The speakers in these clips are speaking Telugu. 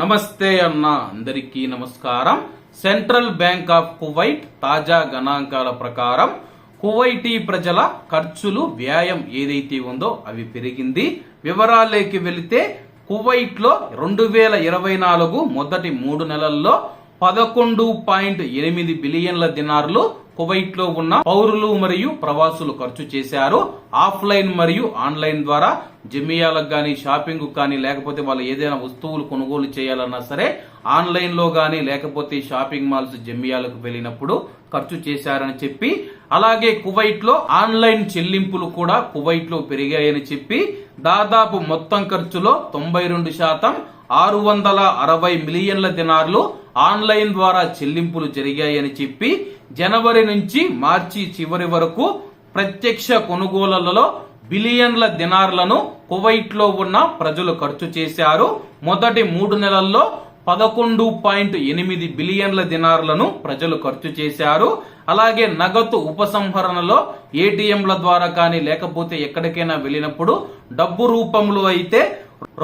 నమస్తే అన్న అందరికీ నమస్కారం. సెంట్రల్ బ్యాంక్ ఆఫ్ కువైట్ తాజా గణాంకాల ప్రకారం కువైటీ ప్రజల ఖర్చులు వ్యాయం ఏదైతే ఉందో అవి పెరిగింది. వివరాల్లోకి వెళితే కువైట్లో రెండు వేల ఇరవై నాలుగు మొదటి మూడు నెలల్లో పదకొండు పాయింట్ ఎనిమిది బిలియన్ల దినార్లు కువైట్లో ఉన్న పౌరులు మరియు ప్రవాసులు ఖర్చు చేశారు. ఆఫ్లైన్ మరియు ఆన్లైన్ ద్వారా జమియాలకు కానీ షాపింగ్ కానీ లేకపోతే వాళ్ళు ఏదైనా వస్తువులు కొనుగోలు చేయాలన్నా సరే ఆన్లైన్లో కానీ లేకపోతే షాపింగ్ మాల్స్ జమియాలకు వెళ్ళినప్పుడు ఖర్చు చేశారని చెప్పి అలాగే కువైట్లో ఆన్లైన్ చెల్లింపులు కూడా కువైట్లో పెరిగాయని చెప్పి దాదాపు మొత్తం ఖర్చులో తొంభై రెండు శాతం ఆరు వందల అరవై మిలియన్ల దినార్లు ఆన్లైన్ ద్వారా చెల్లింపులు జరిగాయని చెప్పి జనవరి నుంచి మార్చి చివరి వరకు ప్రత్యక్ష కొనుగోళ్ళలో బిలియన్ల దినార్లను కువైట్లో ఉన్న ప్రజలు ఖర్చు చేశారు. మొదటి మూడు నెలల్లో పదకొండు పాయింట్ ఎనిమిది బిలియన్ల దినార్లను ప్రజలు ఖర్చు చేశారు. అలాగే నగదు ఉపసంహరణలో ఏటీఎంల ద్వారా కానీ లేకపోతే ఎక్కడికైనా వెళ్ళినప్పుడు డబ్బు రూపంలో అయితే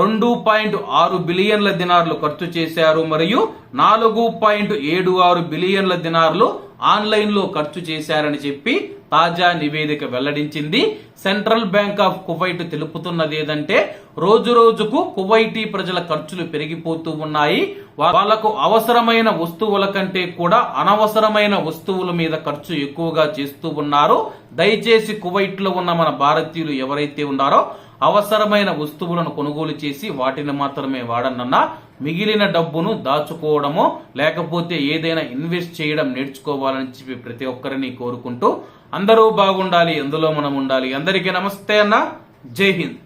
రెండు పాయింట్ ఆరు బిలియన్ల దినార్లు ఖర్చు చేశారు మరియు నాలుగు పాయింట్ ఏడు ఆరు బిలియన్ల దినార్లు ఆన్లైన్లో ఖర్చు చేశారని చెప్పి తాజా నివేదిక వెల్లడించింది. సెంట్రల్ బ్యాంక్ ఆఫ్ కువైట్ తెలుపుతున్నది ఏదంటే రోజు రోజుకు కువైటీ ప్రజల ఖర్చులు పెరిగిపోతూ ఉన్నాయి. వాళ్ళకు అవసరమైన వస్తువుల కంటే కూడా అనవసరమైన వస్తువుల మీద ఖర్చు ఎక్కువగా చేస్తూ ఉన్నారు. దయచేసి కువైట్లో ఉన్న మన భారతీయులు ఎవరైతే ఉన్నారో అవసరమైన వస్తువులను కొనుగోలు చేసి వాటిని మాత్రమే వాడనన్నా మిగిలిన డబ్బును దాచుకోవడమో లేకపోతే ఏదైనా ఇన్వెస్ట్ చేయడం నేర్చుకోవాలని చెప్పి ప్రతి ఒక్కరిని కోరుకుంటూ అందరూ బాగుండాలి ఎందులో మనం ఉండాలి. అందరికీ నమస్తే అన్న. జై హింద్.